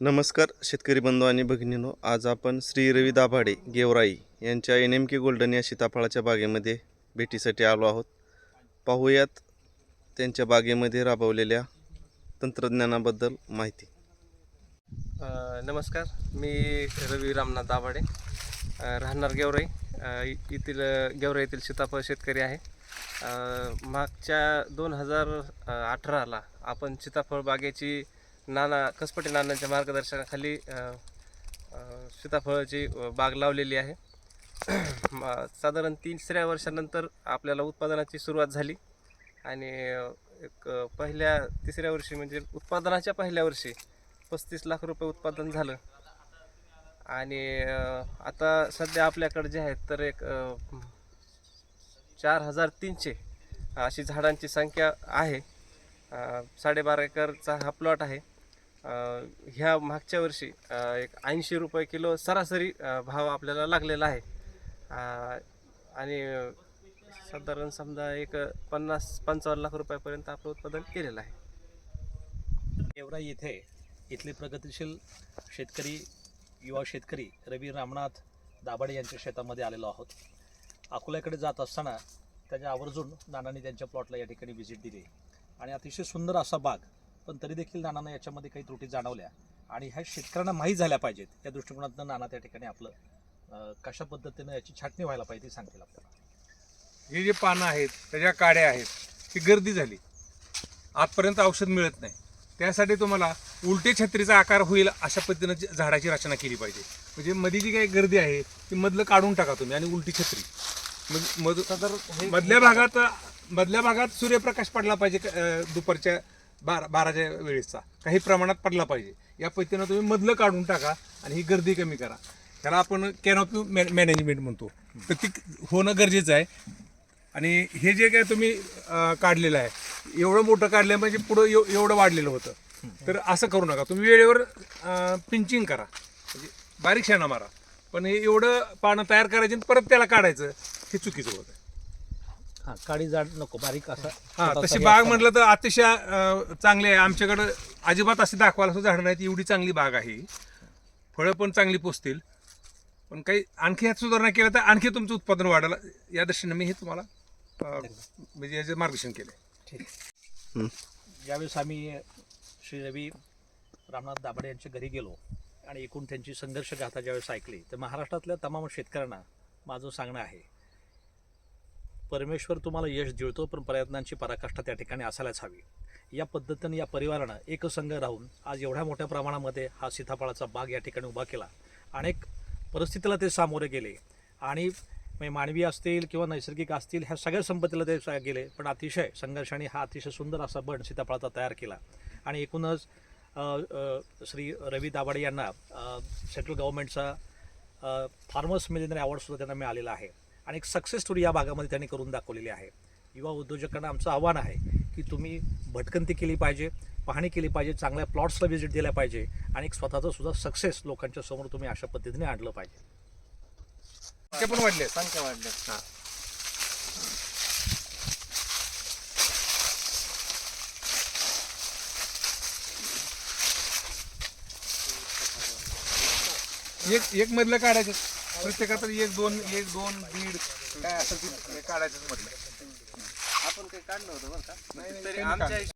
नमस्कार शेतकरी बंधू आणि भगिनीनो. आज आपण श्री रवी दाभाडे गेवराई यांच्या एन एम के गोल्डन या सीताफळाच्या बागेमध्ये भेटीसाठी आलो आहोत. पाहूयात त्यांच्या बागेमध्ये राबवलेल्या तंत्रज्ञानाबद्दल माहिती. नमस्कार मी रवी रामनाथ दाभाडे राहणार गेवराई येथील गेवराई येथील सीताफळ शेतकरी आहे. मागच्या दोन हजार अठराला आपण सीताफळ बागेची नाना कसपटे नानांच्या मार्गदर्शनाखाली सीताफळाची बाग लावलेली आहे. साधारण तिसऱ्या वर्षानंतर आपल्याला उत्पादनाची सुरुवात झाली. आणि एक पहिल्या तिसऱ्या वर्षी म्हणजे उत्पादनाच्या पहिल्या वर्षी पस्तीस लाख रुपये उत्पादन झालं. आणि आता सध्या आपल्याकडे जे आहेत तर एक चार हजार तीनशे अशी झाडांची संख्या आहे. साडेबारा एकरचा हा प्लॉट आहे. ह्या मागच्या वर्षी एक ऐंशी रुपये किलो सरासरी भाव आपल्याला लागलेला आहे. आणि साधारण समजा एक पन्नास पंचावन्न लाख रुपयापर्यंत आपलं उत्पादन केलेलं आहे. एवढा येथे इथले प्रगतिशील शेतकरी युवा शेतकरी रवी रामनाथ दाभाडे यांच्या शेतामध्ये आलेलो आहोत. अकोल्याकडे जात असताना त्याच्या आवर्जून नानांनी त्यांच्या प्लॉटला या ठिकाणी व्हिजिट दिली. आणि अतिशय सुंदर असा बाग पण तरी देखील नानांना याच्यामध्ये काही त्रुटी जाणवल्या. आणि ह्या शेतकऱ्यांना माहीत झाल्या पाहिजेत. या दृष्टिकोनातून नाना त्या ठिकाणी आपलं कशा पद्धतीनं याची छाटणी व्हायला पाहिजे ते सांगतील आपल्याला. हे जे पानं आहेत त्याच्या काड्या आहेत ही गर्दी झाली. आजपर्यंत औषध मिळत नाही. त्यासाठी तुम्हाला उलटे छत्रीचा आकार होईल अशा पद्धतीनं झाडाची रचना केली पाहिजे. म्हणजे मध्ये जी काही गर्दी आहे ती मधलं काढून टाका तुम्ही आणि उलटी छत्री. मध- मध- मधल्या भागात मधल्या भागात सूर्यप्रकाश पडला पाहिजे दुपारच्या बारा बाराच्या वेळेसचा. काही प्रमाणात पडला पाहिजे. या पद्धतीनं तुम्ही मधलं काढून टाका आणि ही गर्दी कमी करा. त्याला आपण कॅनॉपी मॅनेजमेंट म्हणतो. तर ती होणं गरजेचं आहे. आणि हे जे काय तुम्ही काढलेलं आहे एवढं मोठं काढलं म्हणजे पुढं एव- एवढं वाढलेलं होतं. तर असं करू नका. तुम्ही वेळेवर पिंचिंग करा. म्हणजे बारीक शेणा मारा. पण हे एवढं पानं तयार करायची आणि परत त्याला काढायचं हे चुकीचं होतं हां काळी जाड नको बारीक असा. हा छोटासा तशी हे बाग. म्हटलं तर अतिशय अं, चांगली आहे. आमच्याकडं अजिबात असे दाखवायला सुद्धा झाडं नाहीत एवढी चांगली बाग आहे. ही. फळं पण चांगली पोचतील पण काही आणखी ह्यात सुधारणा केलं तर आणखी तुमचं उत्पादन वाढेल या दृष्टीने मी हे तुम्हाला अं, म्हणजे याचे मार्गदर्शन केलं. ज्यावेळेस आम्ही श्री रवी रामनाथ दाभाडे यांच्या घरी गेलो आणि एकूण त्यांची संघर्ष गाथा ज्यावेळेस ऐकली तर महाराष्ट्रातल्या तमाम शेतकऱ्यांना माझं सांगणं आहे परमेश्वर तुम्हाला यश जिळतो पण प्रयत्नांची पराकाष्ठा त्या ठिकाणी असायलाच हवी. या पद्धतीने या परिवारानं एकसंघ राहून आज एवढ्या मोठ्या प्रमाणामध्ये हा सीताफळाचा बाग या ठिकाणी उभा केला. अनेक परिस्थितीला ते सामोरे गेले. आणि म्हणजे मानवी असतील किंवा नैसर्गिक असतील ह्या सगळ्या संपत्तीला ते गेले. पण अतिशय संघर्षाने हा अतिशय सुंदर असा बण सीताफळाचा तयार केला. आणि एकूणच श्री रवी दाभाडे यांना सेंट्रल गव्हर्नमेंटचा फार्मर्स मिलिनरी अवॉर्डसुद्धा त्यांना मिळालेला आहे. आणि एक सक्सेस स्टोरी या भागामध्ये त्यांनी करून दाखवलेली आहे. युवा उद्योजकांना आमचं आव्हान आहे की तुम्ही भटकंती केली पाहिजे पाहणी केली पाहिजे चांगल्या प्लॉट्सला व्हिजिट दिल्या पाहिजे आणि एक स्वतःचं सुद्धा सक्सेस लोकांच्या समोर तुम्ही अशा पद्धतीने आणलं पाहिजे. ते पण वाढले. संख्या वाढल्या एक एक मधलं काढायचं. प्रत्येकात एक दोन एक दोन दीड काय असं ते काढायचं म्हटलं आपण काही काढलं होतं बरं का नाही, तरी आमच्या.